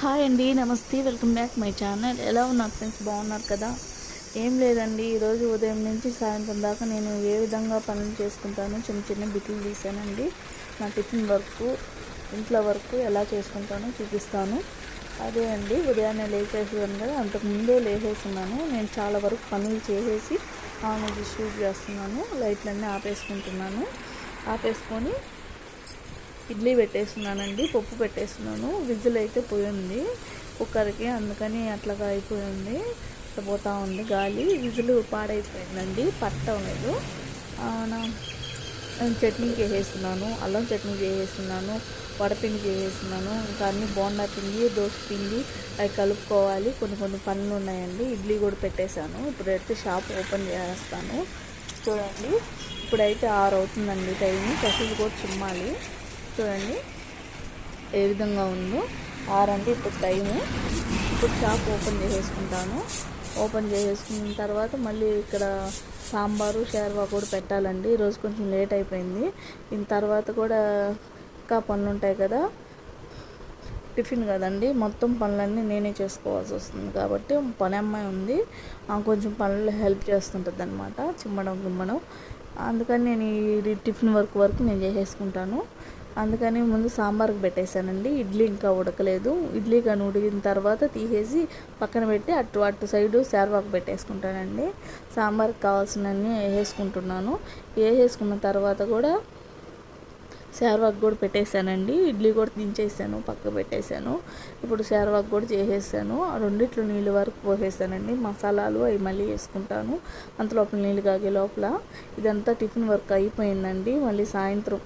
Hi అండి నమస్తే welcome back my channel. ఎలా ఉన్నారు ఫ్రెండ్స్? బాగున్నారు కదా? ఏం లేదండి ఈరోజు ఉదయం నుంచి సాయంత్రం దాకా నేను ఏ విధంగా పనులు చేసుకుంటానో చిన్న చిన్న బిట్లు తీసానండి నా టిఫిన్ వర్క్ ఇంట్లో వర్క్ ఎలా చేసుకుంటానో చూపిస్తాను. అదే అండి ఉదయాన్నే లేచేసాను కదా అంతకుముందే లేచేస్తున్నాను నేను చాలా వరకు పనులు చేసేసి ఆమె షూట్ చేస్తున్నాను. లైట్లన్నీ ఆపేసుకుంటున్నాను. ఆపేసుకొని ఇడ్లీ పెట్టేస్తున్నానండి పప్పు పెట్టేస్తున్నాను విజిల్ అయితే పోయింది కుక్కర్కి అందుకని అట్లాగా అయిపోయింది పోతూ పోతా ఉంది గాలి విజిల్ పాడైపోయిందండి పట్టలేదు. నేను చట్నీకి వేసేస్తున్నాను అల్లం చట్నీ చేసేస్తున్నాను వడపిండి చేసేస్తున్నాను ఇంకా అన్ని బోండా పిండి దోశ పిండి అవి కలుపుకోవాలి. కొన్ని కొన్ని పనులు ఉన్నాయండి ఇడ్లీ కూడా పెట్టేశాను. ఇప్పుడైతే షాప్ ఓపెన్ చేస్తాను. చూడండి ఇప్పుడైతే ఆరు అవుతుందండి టైం కసులు కూడా చిమ్మాలి. చూడండి. ఏ విధంగా ఉందో. ఆరంటే ఇప్పుడు టైము. ఇప్పుడు షాప్ ఓపెన్ చేసేసుకుంటాను. ఓపెన్ చేసేసుకున్న తర్వాత మళ్ళీ ఇక్కడ సాంబారు షేర్వా కూడా పెట్టాలండి. ఈరోజు కొంచెం లేట్ అయిపోయింది. దీని తర్వాత కూడా ఇంకా పనులు ఉంటాయి కదా. టిఫిన్ కదండి. మొత్తం పనులన్నీ నేనే చేసుకోవాల్సి వస్తుంది కాబట్టి పని అమ్మాయి ఉంది. కొంచెం పనులు హెల్ప్ చేస్తుంటుంది అనమాట చిమ్మడం గుమ్మడం. అందుకని నేను ఈ టిఫిన్ వర్క్ వరకు నేను చేసేసుకుంటాను. అందుకని ముందు సాంబార్కి పెట్టేశానండి. ఇడ్లీ ఇంకా ఉడకలేదు. ఇడ్లీ కానీ ఉడికిన తర్వాత తీసేసి పక్కన పెట్టి అటు అటు సైడు శార్వాకు పెట్టేసుకుంటానండి. సాంబార్కి కావాల్సినవన్నీ వేసేసుకుంటున్నాను వేసేసుకున్న తర్వాత కూడా శార్వాక్ కూడా పెట్టేశానండి. ఇడ్లీ కూడా దించేసాను పక్క పెట్టేశాను. ఇప్పుడు శార్వాక్ కూడా చేసేసాను. రెండిట్లు నీళ్ళు వరకు పోసేసానండి. మసాలాలు అవి మళ్ళీ వేసుకుంటాను. అంత లోపల నీళ్ళు కాగే లోపల. ఇదంతా టిఫిన్ వర్క్ అయిపోయిందండి. మళ్ళీ సాయంత్రం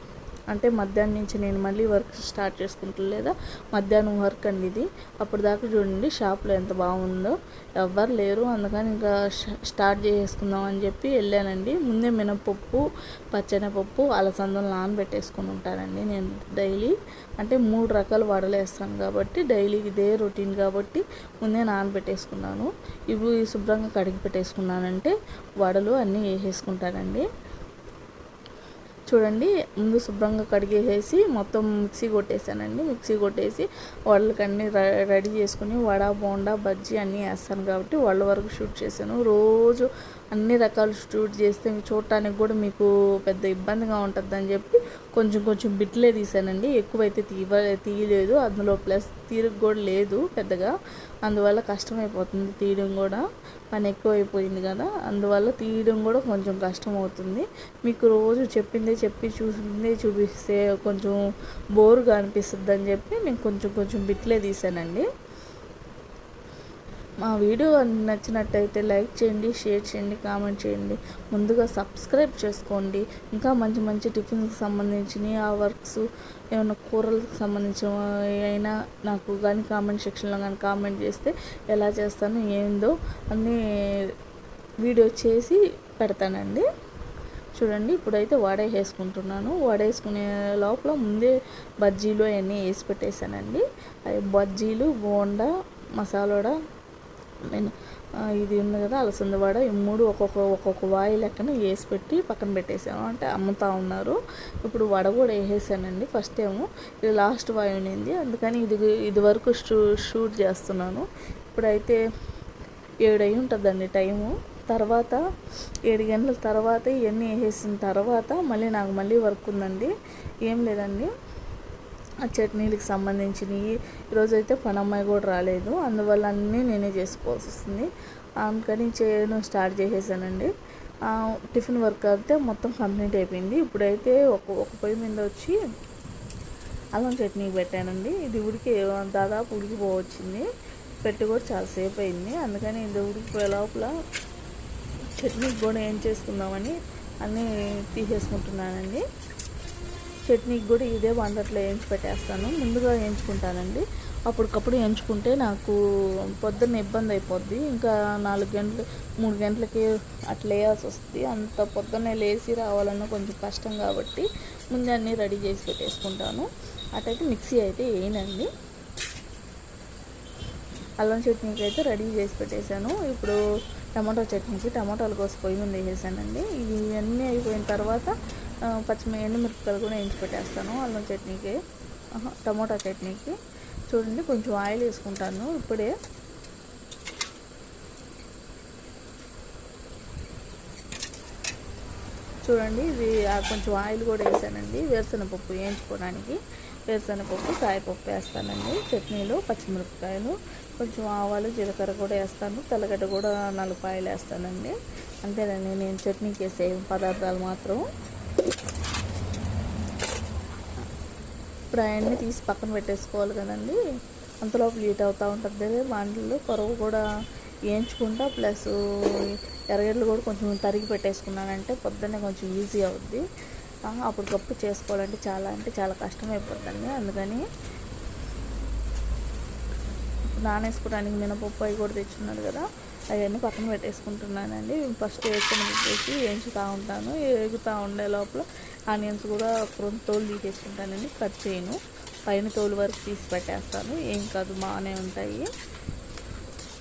అంటే మధ్యాహ్నం నుంచి నేను మళ్ళీ వర్క్ స్టార్ట్ చేసుకుంటా లేదా మధ్యాహ్నం వర్క్ అండి ఇది. అప్పుడు దాకా చూడండి షాప్లో ఎంత బాగుందో. ఎవ్వరు లేరు. అందుకని ఇంకా స్టార్ట్ చేసుకుందాం అని చెప్పి వెళ్ళానండి. ముందే మినపప్పు పచ్చెనపప్పు అలసందలు నానబెట్టేసుకుని ఉంటానండి నేను డైలీ. అంటే మూడు రకాలు వడలు వేస్తాను కాబట్టి డైలీ ఇదే రొటీన్ కాబట్టి ముందే నానబెట్టేసుకున్నాను. ఇవి శుభ్రంగా కడిగి పెట్టేసుకున్నానంటే వడలు అన్నీ వేసేసుకుంటానండి. చూడండి ముందు శుభ్రంగా కడిగేసేసి మొత్తం మిక్సీ కొట్టేసానండి. మిక్సీ కొట్టేసి వాళ్ళకన్నీ రెడీ చేసుకుని వడ బోండా బజ్జీ అన్నీ వేస్తాను కాబట్టి వాళ్ళ వరకు షూట్ చేశాను. రోజు అన్ని రకాలు షూట్ చేస్తే చూడటానికి కూడా మీకు పెద్ద ఇబ్బందిగా ఉంటుందని చెప్పి కొంచెం కొంచెం బిట్లే తీసానండి. ఎక్కువైతే తీయ తీయలేదు. అందులో ప్లస్ తీరుగు కూడా లేదు పెద్దగా. అందువల్ల కష్టమైపోతుంది తీయడం కూడా. పని ఎక్కువైపోయింది కదా. అందువల్ల తీయడం కూడా కొంచెం కష్టం అవుతుంది మీకు రోజు చెప్పిందే చెప్పి చూసిందే చూపిస్తే కొంచెం బోరుగా అనిపిస్తుంది అని చెప్పి నేను కొంచెం కొంచెం బిట్లే తీసానండి. మా వీడియో నచ్చినట్టయితే లైక్ చేయండి షేర్ చేయండి కామెంట్ చేయండి. ముందుగా సబ్స్క్రైబ్ చేసుకోండి. ఇంకా మంచి మంచి టిఫిన్కి సంబంధించిన ఆ వర్క్స్ ఏమైనా కూరలకు సంబంధించిన అయినా నాకు కానీ కామెంట్ సెక్షన్లో కానీ కామెంట్ చేస్తే ఎలా చేస్తాను ఏందో అన్నీ వీడియో చేసి పెడతానండి. చూడండి ఇప్పుడైతే వేసుకుంటున్నాను వడేసుకునే లోపల ముందే బజ్జీలు అవన్నీ వేసి పెట్టేశానండి. అవి బజ్జీలు బోండా మసాలోడా నేను ఇది ఉంది కదా అలసంద వడ ఈ మూడు ఒక్కొక్క ఒక్కొక్క వాయి లెక్కన వేసి పెట్టి పక్కన పెట్టేసాను. అంటే అమ్ముతా ఉన్నారు. ఇప్పుడు వడ కూడా వేసేసానండి ఫస్ట్ ఏమో ఇది లాస్ట్ వాయి ఉన్నింది. అందుకని ఇది ఇది వరకు షూ షూట్ చేస్తున్నాను. ఇప్పుడైతే ఏడు ఉంటుందండి టైము. తర్వాత ఏడు గంటల తర్వాత ఇవన్నీ వేసేసిన తర్వాత మళ్ళీ నాకు మళ్ళీ వర్క్ ఉందండి. ఏం లేదండి. ఆ చట్నీలకు సంబంధించినవి. ఈరోజైతే పనమ్మాయి కూడా రాలేదు. అందువల్ల అన్నీ నేనే చేసుకోవాల్సి వస్తుంది. అందుకని చేయడం స్టార్ట్ చేసేసానండి. టిఫిన్ వర్క్ అయితే మొత్తం కంప్లీట్ అయిపోయింది. ఇప్పుడైతే ఒక ఒక పొయ్యి మీద వచ్చి అల్లం చట్నీ పెట్టానండి. ఇది ఉడికి దాదాపు ఉడికిపోవచ్చింది. పెట్టి కూడా చాలాసేపు అయింది. అందుకని ఇది ఉడికిపోయే లోపల చట్నీకి కూడా ఏం చేసుకుందామని అన్నీ తీసేసుకుంటున్నానండి. చట్నీకి కూడా ఇదే వండర్లో వేయించి పెట్టేస్తాను. ముందుగా వేయించుకుంటానండి. అప్పటికప్పుడు ఎంచుకుంటే నాకు పొద్దున్న ఇబ్బంది అయిపోద్ది. ఇంకా నాలుగు గంటలు మూడు గంటలకి అట్లా వేయాల్సి వస్తుంది. అంత పొద్దున్నే లేచి రావాలన్నా కొంచెం కష్టం కాబట్టి ముందే అన్నీ రెడీ చేసి పెట్టేసుకుంటాను. అటైతే మిక్సీ అయితే వేయనండి. అల్లం చట్నీకి అయితే రెడీ చేసి పెట్టేశాను. ఇప్పుడు టమాటో చట్నీకి టమాటాలు కోసం పొయ్యి మీద వేసేసానండి. ఇవన్నీ అయిపోయిన తర్వాత పచ్చిమి ఎండుమిరపకాయలు కూడా వేయించి పెట్టేస్తాను. అల్లం చట్నీకి. టమోటా చట్నీకి. చూడండి కొంచెం ఆయిల్ వేసుకుంటాను ఇప్పుడే. చూడండి ఇది కొంచెం ఆయిల్ కూడా వేసానండి. వేరుశనగపప్పు వేయించుకోవడానికి. వేరుశనగపప్పు కాయపప్పు వేస్తానండి. చట్నీలు పచ్చిమిరపకాయలు కొంచెం ఆవాలు జీలకర్ర కూడా వేస్తాను. తెల్లగడ్డ కూడా నాలుగు వేస్తానండి. అంతేనండి నేను చట్నీకి వేసే పదార్థాలు మాత్రం. ఇప్పుడు ఆయన్ని తీసి పక్కన పెట్టేసుకోవాలి కదండి. అంతలోపు లీట్ అవుతూ ఉంటుంది మాండలు కొరవు కూడా వేయించుకుంటా ప్లస్ ఎర్రగడ్డలు కూడా కొంచెం తరిగి పెట్టేసుకున్నానంటే పొద్దున్నే కొంచెం ఈజీ అవుద్ది. అప్పటికప్పుడు చేసుకోవాలంటే చాలా అంటే చాలా కష్టమైపోతుంది అందుకని నానేసుకోవడానికి మినపప్పు అవి కూడా తెచ్చున్నాడు కదా. అవన్నీ పక్కన పెట్టేసుకుంటున్నానండి. ఫస్ట్ వేసుకొని పెట్టేసి వేయించుతూ ఉంటాను. వేగుతూ ఉండే లోపల ఆనియన్స్ కూడా కొంత తోలు తీసేసుకుంటానండి. కట్ చేయను. పైన తోలు వరకు తీసి పెట్టేస్తాను. ఏం కాదు బాగానే ఉంటాయి.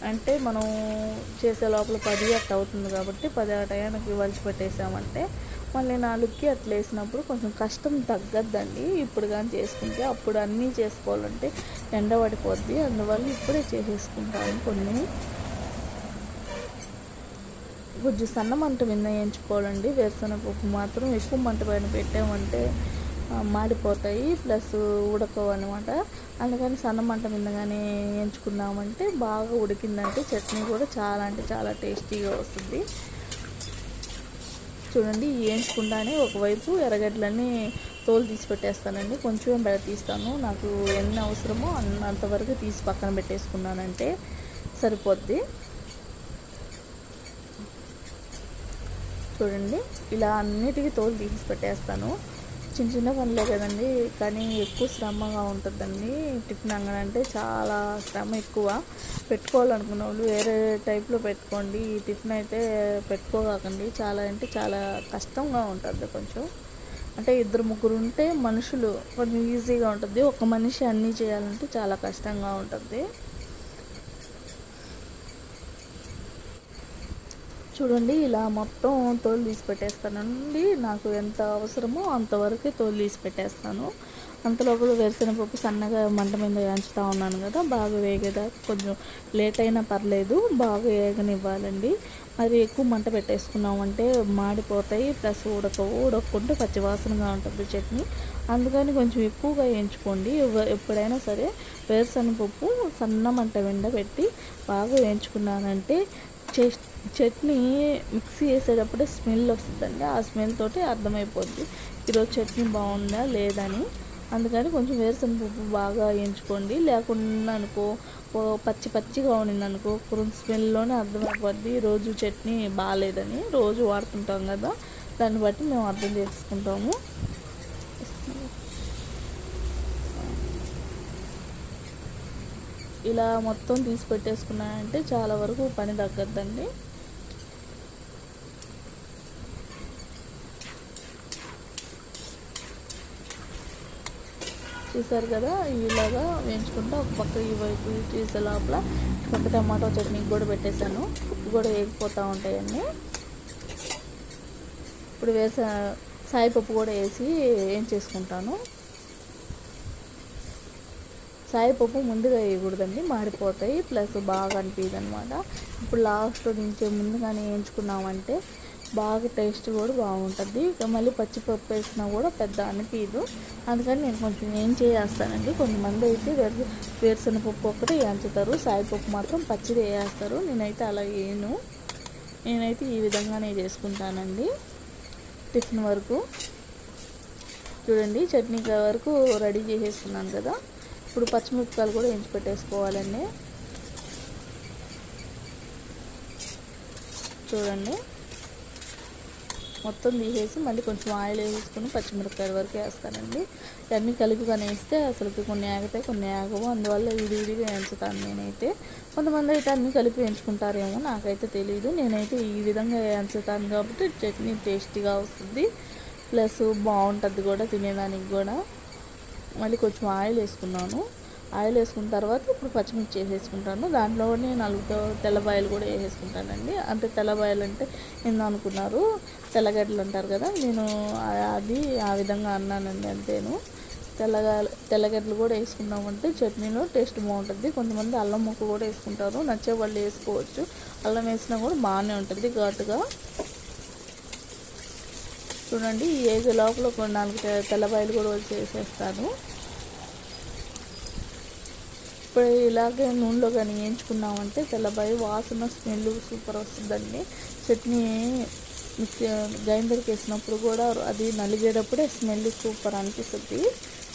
అంటే మనం చేసే లోపల పది అట్ట అవుతుంది కాబట్టి పది ఆ టయానికి వలిచి పెట్టేసామంటే మళ్ళీ నాలుగుకి అట్లా వేసినప్పుడు కొంచెం కష్టం తగ్గద్దండి. ఇప్పుడు కానీ చేసుకుంటే అప్పుడు అన్నీ చేసుకోవాలంటే ఎండ పడిపోద్ది. అందువల్ల ఇప్పుడే చేసేసుకుంటాను కొన్ని. కొంచెం సన్న మంట మీద వేయించుకోవాలండి వేరుశనగపప్పు మాత్రం ఎక్కువ మంట పైన పెట్టామంటే మాడిపోతాయి. ప్లస్ ఉడకవు అనమాట అందుకని సన్న మంట మీద కానీ వేయించుకున్నామంటే బాగా ఉడికిందంటే చట్నీ కూడా చాలా అంటే చాలా టేస్టీగా వస్తుంది. చూడండి వేయించకుండానే ఒకవైపు ఎర్రగడ్డలన్నీ తోలు తీసి పెట్టేస్తానండి. కొంచెం బెడ తీస్తాను. నాకు ఎన్ని అవసరమో అంతవరకు తీసి పక్కన పెట్టేసుకున్నానంటే సరిపోద్ది. చూడండి. ఇలా అన్నిటికీ తోలు తీసి పెట్టేస్తాను. చిన్న చిన్న పనులే కదండి. కానీ ఎక్కువ శ్రమగా ఉంటుందండి. టిఫిన్ అంగడి అంటే చాలా శ్రమ ఎక్కువ. పెట్టుకోవాలనుకున్న వాళ్ళు వేరే టైప్లో పెట్టుకోండి. ఈ టిఫిన్ అయితే పెట్టుకోకండి చాలా అంటే చాలా కష్టంగా ఉంటుంది కొంచెం. అంటే ఇద్దరు ముగ్గురు ఉంటే మనుషులు కొంచెం ఈజీగా ఉంటుంది. ఒక మనిషి అన్నీ చేయాలంటే చాలా కష్టంగా ఉంటుంది. చూడండి ఇలా మొత్తం తోలు తీసి పెట్టేస్తానండి నాకు ఎంత అవసరమో అంతవరకే తోలు తీసి పెట్టేస్తాను. అంతలోపల వేరుశనగపప్పు సన్నగా మంట మీద వేయించుతూ ఉన్నాను కదా బాగా వేగేదా కొంచెం లేట్ అయినా పర్లేదు బాగా వేగనివ్వాలండి. మరి ఎక్కువ మంట పెట్టేసుకున్నామంటే మాడిపోతాయి ప్లస్ ఉడకవు ఉడకకుంటే పచ్చివాసనగా ఉంటుంది చట్నీ. అందుకని కొంచెం ఎక్కువగా వేయించుకోండి. ఎవ- ఎప్పుడైనా సరే వేరుశనగపప్పు సన్న మంట వెండ పెట్టి బాగా వేయించుకున్నానంటే చట్నీ మిక్సీ వేసేటప్పుడే స్మెల్ వస్తుందండి. ఆ స్మెల్ తోటి అర్థమైపోద్ది. ఈరోజు చట్నీ బాగుందా లేదని. అందుకని కొంచెం వేరుశనగపప్పు బాగా వేయించుకోండి లేకుండా అనుకో పచ్చి పచ్చిగా ఉండింది అనుకో కొంచెం స్మెల్లోనే అర్థమైపోద్ది. రోజు చట్నీ బాగాలేదని రోజు వాడుతుంటాం కదా దాన్ని బట్టి మేము అర్థం చేసుకుంటాము. ఇలా మొత్తం తీసి పెట్టేసుకున్నానంటే చాలా వరకు పని తగ్గద్దండి. చూసారు కదా ఇలాగా వేయించుకుంటా ఒక పక్క ఈ వైపు చేసే లోపల పక్క టమాటో చట్నీ కూడా పెట్టేశాను. కూడా వేగిపోతూ ఉంటాయండి. ఇప్పుడు వేసా సాయిపప్పు కూడా వేసి ఏం చేసుకుంటాను సాయిపప్పు ముందుగా వేయకూడదండి మాడిపోతాయి ప్లస్ బాగా అనిపించదు అనమాట ఇప్పుడు లాస్ట్లో నుంచి ముందుగానే వేయించుకున్నామంటే బాగా టేస్ట్ కూడా బాగుంటుంది. ఇక మళ్ళీ పచ్చిపప్పు వేసినా కూడా పెద్ద అనిపించదు అందుకని నేను కొంచెం ఏం చేస్తానండి కొంతమంది అయితే వేరు వేరుశనగపప్పు ఒకటి వేయించుతారు సాయిపప్పు మాత్రం పచ్చిది వేస్తారు నేనైతే అలా వేయను నేనైతే ఈ విధంగానే చేసుకుంటానండి. టిఫిన్ వరకు. చూడండి చట్నీ వరకు రెడీ చేసేసుకున్నాను కదా. ఇప్పుడు పచ్చిమిరపకాయలు కూడా ఎంచి పెట్టేసుకోవాలండి. చూడండి. మొత్తం తీసేసి మళ్ళీ కొంచెం ఆయిల్ వేసుకుని పచ్చిమిరపకాయల వరకు వేస్తానండి. ఇవన్నీ కలిపి కానీ వేస్తే అసలు కొన్ని ఆగుతాయి కొన్ని ఆగవు. అందువల్ల విడివిడిగా వేయించుతాను నేనైతే. కొంతమంది అయితే అన్నీ కలిపి వేయించుకుంటారేమో నాకైతే తెలియదు నేనైతే ఈ విధంగా వేయించుతాను కాబట్టి చట్నీ టేస్టీగా వస్తుంది. ప్లస్ బాగుంటుంది కూడా తినేదానికి కూడా. మళ్ళీ కొంచెం ఆయిల్ వేసుకున్నాను. ఆయిల్ వేసుకున్న తర్వాత ఇప్పుడు పచ్చిమిర్చి వేసేసుకుంటాను. దాంట్లోనే నాలుగు తెల్లబాయలు కూడా వేసేసుకుంటానండి. అంటే తెల్లబాయలు అంటే ఏందో అనుకున్నారు తెల్లగడ్డలు అంటారు కదా నేను అది ఆ విధంగా అన్నానండి అంతేను. తెల్లగా తెల్లగడ్డలు కూడా వేసుకున్నామంటే చట్నీలో టేస్ట్ బాగుంటుంది. కొంతమంది అల్లం ముక్క కూడా వేసుకుంటారు. నచ్చే వాళ్ళు వేసుకోవచ్చు. అల్లం వేసినా కూడా బాగానే ఉంటుంది ఘాటుగా. చూడండి ఈ ఏజ్ లోపల కొన్ని నాలుగు తె- కూడా వచ్చేసేస్తాను. ఇప్పుడు ఇలాగే నూనెలో కానీ వేయించుకున్నామంటే తెల్లబాయి వాసన స్మెల్ సూపర్ వస్తుందండి. చట్నీ మిక్సీ గ్రైండర్కి వేసినప్పుడు కూడా అది నలిగేటప్పుడే స్మెల్ సూపర్ అనిపిస్తుంది.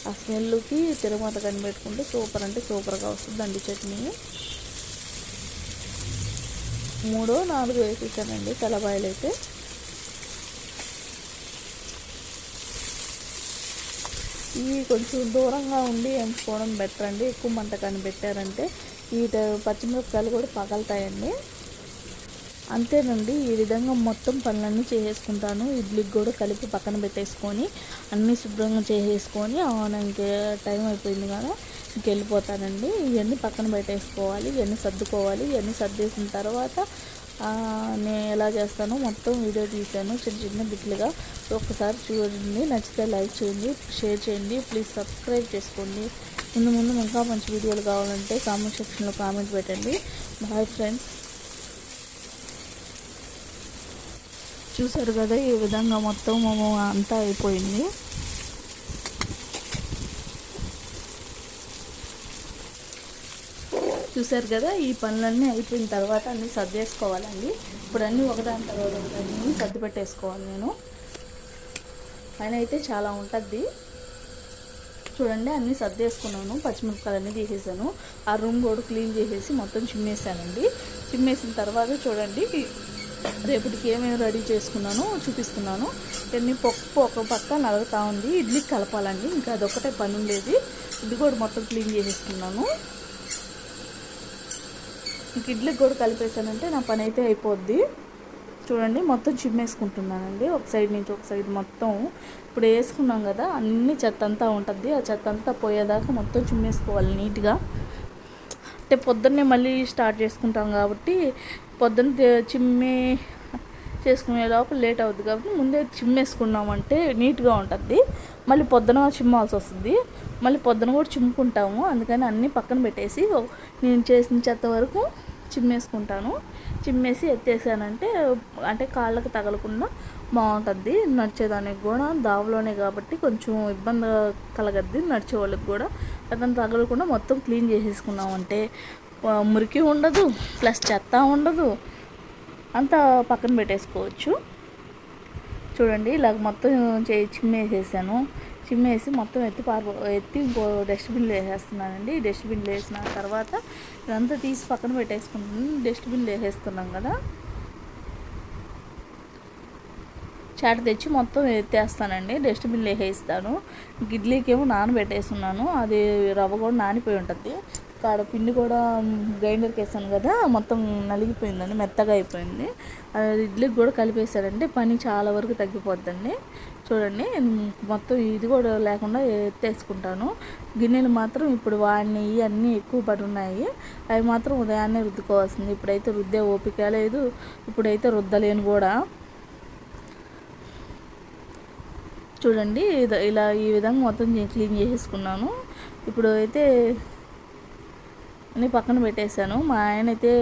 ఆ స్మెల్కి తిరుమత కనిపెట్టుకుంటే సూపర్ అంటే సూపర్గా వస్తుందండి చట్నీ. మూడో నాలుగు వేసేసానండి తెల్లబాయలు అయితే ఇవి కొంచెం దూరంగా ఉండి ఎంచుకోవడం బెటర్ అండి. ఎక్కువ మంట కానీ పెట్టారంటే ఈ పచ్చిమిరపకాయలు కూడా పగలుతాయండి. అంతేనండి ఈ విధంగా మొత్తం పనులన్నీ చేసేసుకుంటాను. ఇడ్లీకి కూడా కలిపి పక్కన పెట్టేసుకొని అన్నీ శుభ్రంగా చేసేసుకొని ఇంకే టైం అయిపోయింది కదా ఇంకెళ్ళిపోతానండి. ఇవన్నీ పక్కన పెట్టేసుకోవాలి ఇవన్నీ సర్దుకోవాలి ఇవన్నీ సర్దేసిన తర్వాత నేను ఎలా చేస్తానో మొత్తం వీడియో తీశాను చిన్న చిన్న బిట్లుగా. ఒక్కసారి చూడండి నచ్చితే లైక్ చేయండి షేర్ చేయండి ప్లీజ్ సబ్స్క్రైబ్ చేసుకోండి. ముందు ముందు ఇంకా మంచి వీడియోలు కావాలంటే కామెంట్ సెక్షన్లో కామెంట్ పెట్టండి. బాయ్ ఫ్రెండ్స్ చూసారు కదా ఈ విధంగా మొత్తం అంతా అయిపోయింది. చూసారు కదా ఈ పనులన్నీ అయిపోయిన తర్వాత అన్నీ సర్దేసుకోవాలండి. ఇప్పుడు అన్నీ ఒకదాని తర్వాత ఒకదాన్ని సర్ది పెట్టేసుకోవాలి నేను. పైన అయితే చాలా ఉంటుంది చూడండి అన్నీ సర్దేసుకున్నాను. పచ్చిమిరపకాయలు అన్నీ తీసేసాను. ఆ రూమ్ కూడా క్లీన్ చేసేసి మొత్తం చిమ్మేసానండి. చిమ్మేసిన తర్వాత చూడండి రేపటికి ఏమేమి రెడీ చేసుకున్నానో చూపిస్తున్నాను. ఇవన్నీ పప్పు ఒక పక్క నలుగుతా ఉంది. ఇడ్లీకి కలపాలండి. ఇంకా అదొకటే పని ఉండేది. ఇది కూడా మొత్తం క్లీన్ చేసేసుకున్నాను. ఇడ్లీకి కూడా కలిపేసానంటే నా పని అయితే అయిపోద్ది. చూడండి మొత్తం చిమ్మేసుకుంటున్నానండి ఒక సైడ్ నుంచి ఒక సైడ్ మొత్తం ఇప్పుడు వేసుకున్నాం కదా అన్ని చెత్త అంతా ఉంటుంది. ఆ చెత్త అంతా పోయేదాకా మొత్తం చిమ్మేసుకోవాలి నీట్గా. అంటే పొద్దున్నే మళ్ళీ స్టార్ట్ చేసుకుంటాం కాబట్టి పొద్దున్న చిమ్మే చిమ్మి చేసుకునే లోపల లేట్ అవుద్ది కాబట్టి ముందే చిమ్మేసుకున్నామంటే నీట్గా ఉంటుంది. మళ్ళీ పొద్దున చిమ్మాల్సి వస్తుంది. మళ్ళీ పొద్దున కూడా చిమ్ముకుంటాము అందుకని అన్నీ పక్కన పెట్టేసి నేను చేసిన చెత్త వరకు చిమ్మేసుకుంటాను. చిమ్మేసి ఎత్తేసానంటే అంటే కాళ్ళకి తగలకుండా బాగుంటుంది. నడిచేదానికి కూడా దావలోనే కాబట్టి కొంచెం ఇబ్బంది కలగద్ది నడిచే వాళ్ళకి కూడా. అతను తగలకుండా మొత్తం క్లీన్ చేసేసుకున్నామంటే మురికి ఉండదు ప్లస్ చెత్త ఉండదు. అంతా పక్కన పెట్టేసుకోవచ్చు. చూడండి ఇలాగ మొత్తం చే చిమ్మేసేసాను. చిమ్మేసి మొత్తం ఎత్తి పారు ఎత్తి ఇంకో డస్ట్బిన్లో వేసేస్తున్నానండి. డస్ట్బిన్లో వేసిన తర్వాత ఇదంతా తీసి పక్కన పెట్టేసుకుంటున్నాను. డస్ట్బిన్లో వేసేస్తున్నాం కదా. చాట తెచ్చి మొత్తం ఎత్తేస్తానండి. డస్ట్బిన్లో వేసేస్తాను. ఇడ్లీకి ఏమో నానబెట్టేస్తున్నాను. అది రవ్వ కూడా నానిపోయి ఉంటుంది. కాడ పిండి కూడా గ్రైండర్కి వేసాను కదా మొత్తం నలిగిపోయిందండి మెత్తగా అయిపోయింది. అది ఇడ్లీకి కూడా కలిపేసాడంటే పని చాలా వరకు తగ్గిపోద్దండి. చూడండి మొత్తం ఇది కూడా లేకుండా ఎత్తేసుకుంటాను. గిన్నెలు మాత్రం ఇప్పుడు వాడిని అన్నీ ఎక్కువ పడి ఉన్నాయి అవి మాత్రం ఉదయాన్నే రుద్దుకోవాల్సింది. ఇప్పుడైతే రుద్దే ఓపిక లేదు ఇప్పుడైతే రుద్దలేను కూడా. చూడండి ఇలా ఈ విధంగా మొత్తం క్లీన్ చేసేసుకున్నాను. ఇప్పుడు అయితే అని పక్కన పెట్టేశాను. మా ఆయన అయితే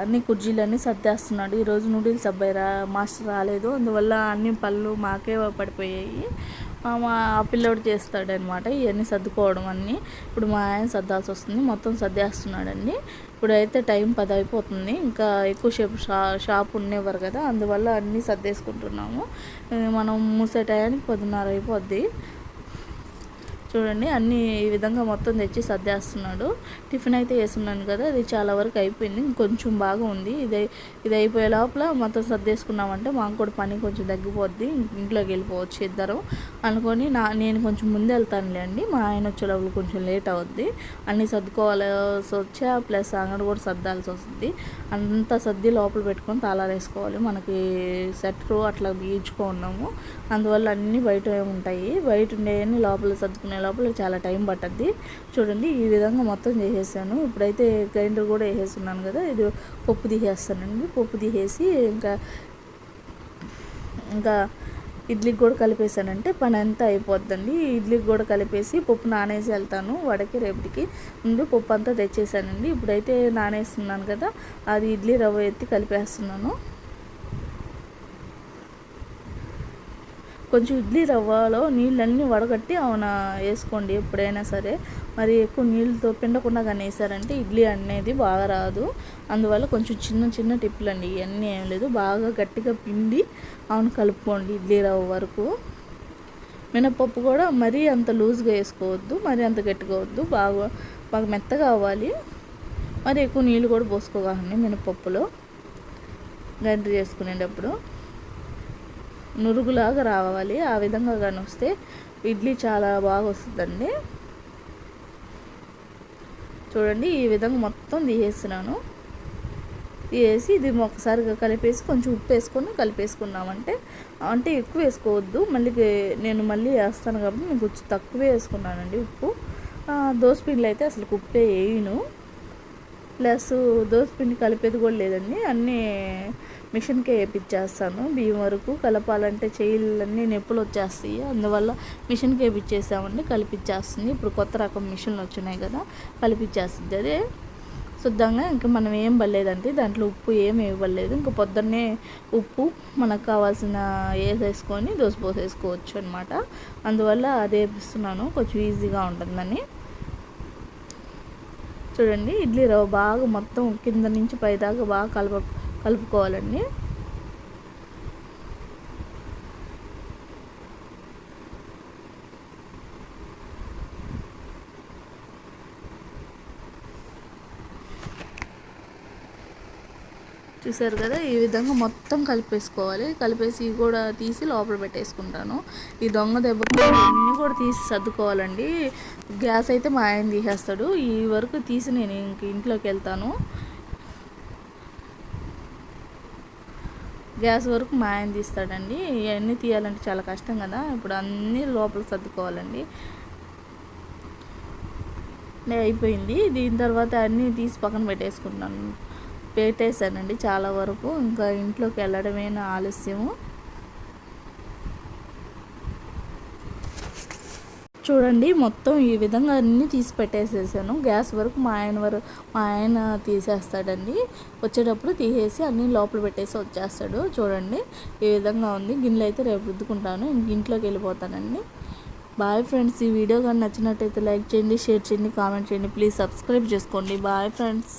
అన్ని కుర్జీలన్నీ సర్దేస్తున్నాడు. ఈరోజు నూడిల్స్ అబ్బాయి రా మాస్టర్ రాలేదు. అందువల్ల అన్ని పళ్ళు మాకే పడిపోయాయి. మా ఆ పిల్లోడు చేస్తాడనమాట ఇవన్నీ సర్దుకోవడం అన్నీ. ఇప్పుడు మా ఆయన సర్దాల్సి వస్తుంది. మొత్తం సర్దేస్తున్నాడండి. ఇప్పుడు అయితే టైం పది అయిపోతుంది. ఇంకా ఎక్కువసేపు షా షాప్ ఉండేవారు కదా. అందువల్ల అన్నీ సర్దేసుకుంటున్నాము. మనం మూసే టయానికి పదిన్నర అయిపోద్ది. చూడండి అన్నీ ఈ విధంగా మొత్తం తెచ్చి సర్దేస్తున్నాడు. టిఫిన్ అయితే వేసున్నాను కదా అది చాలా వరకు అయిపోయింది ఇంకొంచెం బాగా ఉంది. ఇది ఇది అయిపోయే లోపల మొత్తం సర్దేసుకున్నామంటే మాకు కూడా పని కొంచెం తగ్గిపోద్ది ఇంట్లోకి వెళ్ళిపోవచ్చు ఇద్దరు అనుకొని నా నేను కొంచెం ముందు వెళ్తానులే అండి మా ఆయన వచ్చే లోపల కొంచెం లేట్ అవుద్ది. అన్నీ సర్దుకోవాల్సి వచ్చా ప్లస్ అంగడి కూడా సర్దాల్సి వస్తుంది. అంతా సర్ది లోపల పెట్టుకొని తాళాలు వేసుకోవాలి మనకి సెట్లు అట్లా గీచుకున్నాము అందువల్ల అన్నీ బయట ఉంటాయి బయట ఉండేవన్నీ లోపల సర్దుకునే లోపల చాలా టైం పట్టద్ది. చూడండి ఈ విధంగా మొత్తం చేసేసాను. ఇప్పుడైతే గ్రైండర్ కూడా వేసేస్తున్నాను కదా ఇది పప్పు తీసేస్తానండి. పప్పు తీసేసి ఇంకా ఇంకా ఇడ్లీకి కూడా కలిపేసానంటే పని అంతా అయిపోద్దండి. ఇడ్లీకి కూడా కలిపేసి పప్పు నానేసి వెళ్తాను వడకి రేపటికి. ముందు పప్పు అంతా తెచ్చేసానండి. ఇప్పుడైతే నానేస్తున్నాను కదా అది ఇడ్లీ రవ్వ ఎత్తి కలిపేస్తున్నాను. కొంచెం ఇడ్లీ రవ్వలో నీళ్ళన్నీ వడగట్టి అవున వేసుకోండి ఎప్పుడైనా సరే. మరి ఎక్కువ నీళ్ళతో పిండకుండా కానీ వేసారంటే ఇడ్లీ అనేది బాగా రాదు. అందువల్ల కొంచెం చిన్న చిన్న టిప్పులు అండి ఇవన్నీ ఏం లేదు. బాగా గట్టిగా పిండి అవును కలుపుకోండి ఇడ్లీ రవ్వ వరకు. మినపప్పు కూడా మరీ అంత లూజ్గా వేసుకోవద్దు మరీ అంత గట్టిగా వద్దు. బాగా బాగా మెత్తగా అవ్వాలి. మరి ఎక్కువ నీళ్ళు కూడా పోసుకోకండి మినపప్పులో. గంటి చేసుకునేటప్పుడు. నురుగులాగా రావాలి. ఆ విధంగా కానీ వస్తే ఇడ్లీ చాలా బాగా వస్తుందండి చూడండి ఈ విధంగా మొత్తం తీసేస్తున్నాను. తీసేసి ఇది ఒకసారిగా కలిపేసి కొంచెం ఉప్పు వేసుకొని కలిపేసుకున్నామంటే అంటే ఎక్కువ వేసుకోవద్దు. మళ్ళీ నేను మళ్ళీ వేస్తాను కాబట్టి నేను కొంచెం తక్కువే వేసుకున్నానండి ఉప్పు. దోసపిండిలో అయితే అసలు ఉప్పే వేయను. ప్లస్ పిండి కలిపేది కూడా లేదండి. అన్నీ మిషన్కే వేయించేస్తాను బియ్యం వరకు కలపాలంటే చేయిలన్నీ నొప్పులు వచ్చేస్తాయి. అందువల్ల మిషన్కి వేయించేసామండి కలిపించేస్తుంది ఇప్పుడు కొత్త రకం మిషన్లు వచ్చినాయి కదా కలిపించేస్తుంది అదే శుద్ధంగా ఇంకా మనం ఏం పడలేదండి దాంట్లో ఉప్పు ఏం ఇవ్వలేదు. ఇంకా పొద్దున్నే ఉప్పు మనకు కావాల్సిన వేసేసుకొని దోశ పోసేసుకోవచ్చు అనమాట అందువల్ల అదే వేపిస్తున్నాను. కొంచెం ఈజీగా ఉంటుందని. చూడండి ఇడ్లీ రవ్వ బాగా మొత్తం కింద నుంచి పైదాకా బాగా కలప కలుపుకోవాలండి. చూసారు కదా ఈ విధంగా మొత్తం కలిపేసుకోవాలి. కలిపేసి కూడా తీసి లోపల పెట్టేసుకుంటాను. ఈ దొంగ దెబ్బ ఇవన్నీ కూడా తీసి సర్దుకోవాలండి. గ్యాస్ అయితే మా ఆయన తీసేస్తాడు. ఈ వరకు తీసి నేను ఇంక ఇంట్లోకి వెళ్తాను. గ్యాస్ వరకు మా ఆయన తీస్తాడండి. ఇవన్నీ తీయాలంటే చాలా కష్టం కదా. ఇప్పుడు అన్నీ లోపల సర్దుకోవాలండి. అయిపోయింది. దీని తర్వాత అన్నీ తీసి పక్కన పెట్టేసుకుంటాను పెట్టేశానండి చాలా వరకు. ఇంకా ఇంట్లోకి వెళ్ళడమే ఆలస్యము. చూడండి మొత్తం ఈ విధంగా అన్నీ తీసి పెట్టేసేసాను. గ్యాస్ వరకు మా ఆయన వరకు మా ఆయన తీసేస్తాడండి. వచ్చేటప్పుడు తీసేసి అన్నీ లోపల పెట్టేసి వచ్చేస్తాడు. చూడండి ఈ విధంగా ఉంది. గిన్నెలు అయితే రేపు రుద్దుకుంటాను. ఇంట్లోకి వెళ్ళిపోతానండి. Bye friends. ఈ వీడియో కానీ నచ్చినట్టయితే లైక్ చేయండి షేర్ చేయండి కామెంట్ చేయండి. ప్లీజ్ సబ్స్క్రైబ్ చేసుకోండి. Bye friends.